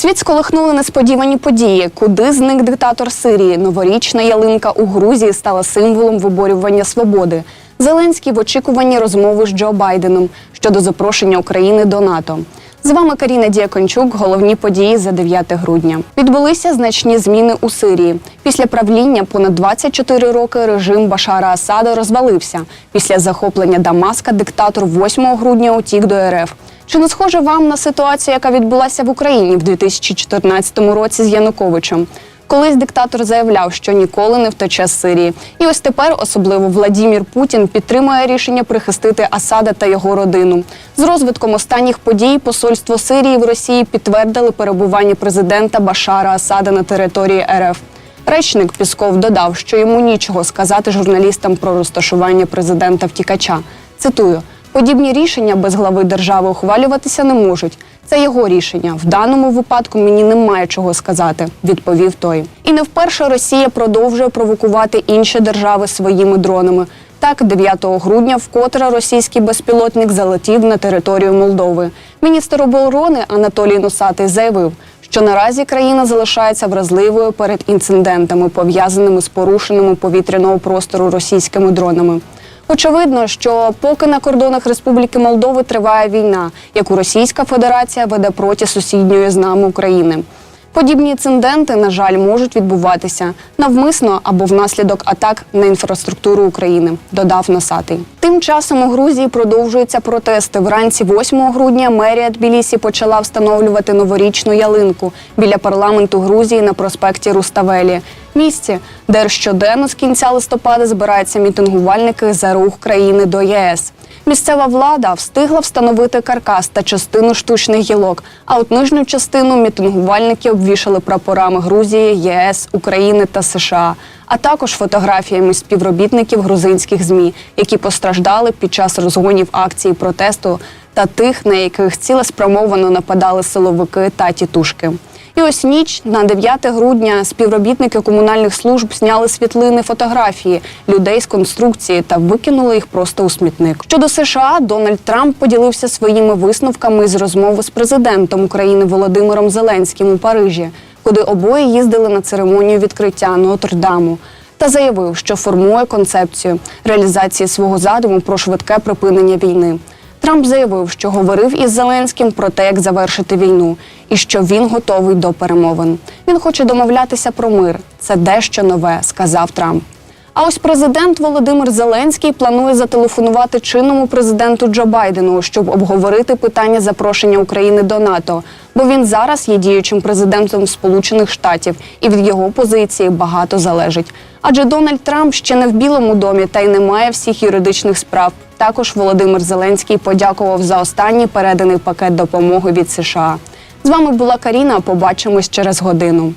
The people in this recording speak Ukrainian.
Світ сколихнули несподівані події. Куди зник диктатор Сирії? Новорічна ялинка у Грузії стала символом виборювання свободи. Зеленський в очікуванні розмови з Джо Байденом щодо запрошення України до НАТО. З вами Каріна Діакончук. Головні події за 9 грудня. Відбулися значні зміни у Сирії. Після правління понад 24 роки режим Башара Асада розвалився. Після захоплення Дамаска диктатор 8 грудня утік до РФ. Чи не схоже вам на ситуацію, яка відбулася в Україні в 2014 році з Януковичем? Колись диктатор заявляв, що ніколи не втече з Сирії. І ось тепер особливо Владімір Путін підтримує рішення прихистити Асада та його родину. З розвитком останніх подій посольство Сирії в Росії підтвердили перебування президента Башара Асада на території РФ. Речник Пісков додав, що йому нічого сказати журналістам про розташування президента втікача. Цитую. Подібні рішення без глави держави ухвалюватися не можуть. Це його рішення. В даному випадку мені немає чого сказати, відповів той. І не вперше Росія продовжує провокувати інші держави своїми дронами. Так, 9 грудня вкотре російський безпілотник залетів на територію Молдови. Міністр оборони Анатолій Носатий заявив, що наразі країна залишається вразливою перед інцидентами, пов'язаними з порушеними повітряного простору російськими дронами. Очевидно, що поки на кордонах Республіки Молдови триває війна, яку Російська Федерація веде проти сусідньої з нами України. Подібні інциденти, на жаль, можуть відбуватися навмисно або внаслідок атак на інфраструктуру України, додав Носатий. Тим часом у Грузії продовжуються протести. Вранці 8 грудня мерія Тбілісі почала встановлювати новорічну ялинку біля парламенту Грузії на проспекті Руставелі. Місці, де щоденно з кінця листопада збираються мітингувальники за рух країни до ЄС. Місцева влада встигла встановити каркас та частину штучних гілок. А от нижню частину мітингувальники обвішали прапорами Грузії, ЄС, України та США, а також фотографіями співробітників грузинських змі, які постраждали під час розгонів акції протесту та тих, на яких цілеспрямовано нападали силовики та тітушки. І ось ніч на 9 грудня співробітники комунальних служб зняли світлини фотографії людей з конструкції та викинули їх просто у смітник. Щодо США, Дональд Трамп поділився своїми висновками з розмови з президентом України Володимиром Зеленським у Парижі, куди обоє їздили на церемонію відкриття Нотр-Даму. Та заявив, що формує концепцію реалізації свого задуму про швидке припинення війни. Трамп заявив, що говорив із Зеленським про те, як завершити війну, і що він готовий до перемовин. Він хоче домовлятися про мир. Це дещо нове, сказав Трамп. А ось президент Володимир Зеленський планує зателефонувати чинному президенту Джо Байдену, щоб обговорити питання запрошення України до НАТО. Бо він зараз є діючим президентом Сполучених Штатів, і від його позиції багато залежить. Адже Дональд Трамп ще не в Білому домі та й не має всіх юридичних справ. Також Володимир Зеленський подякував за останній переданий пакет допомоги від США. З вами була Каріна. Побачимось через годину.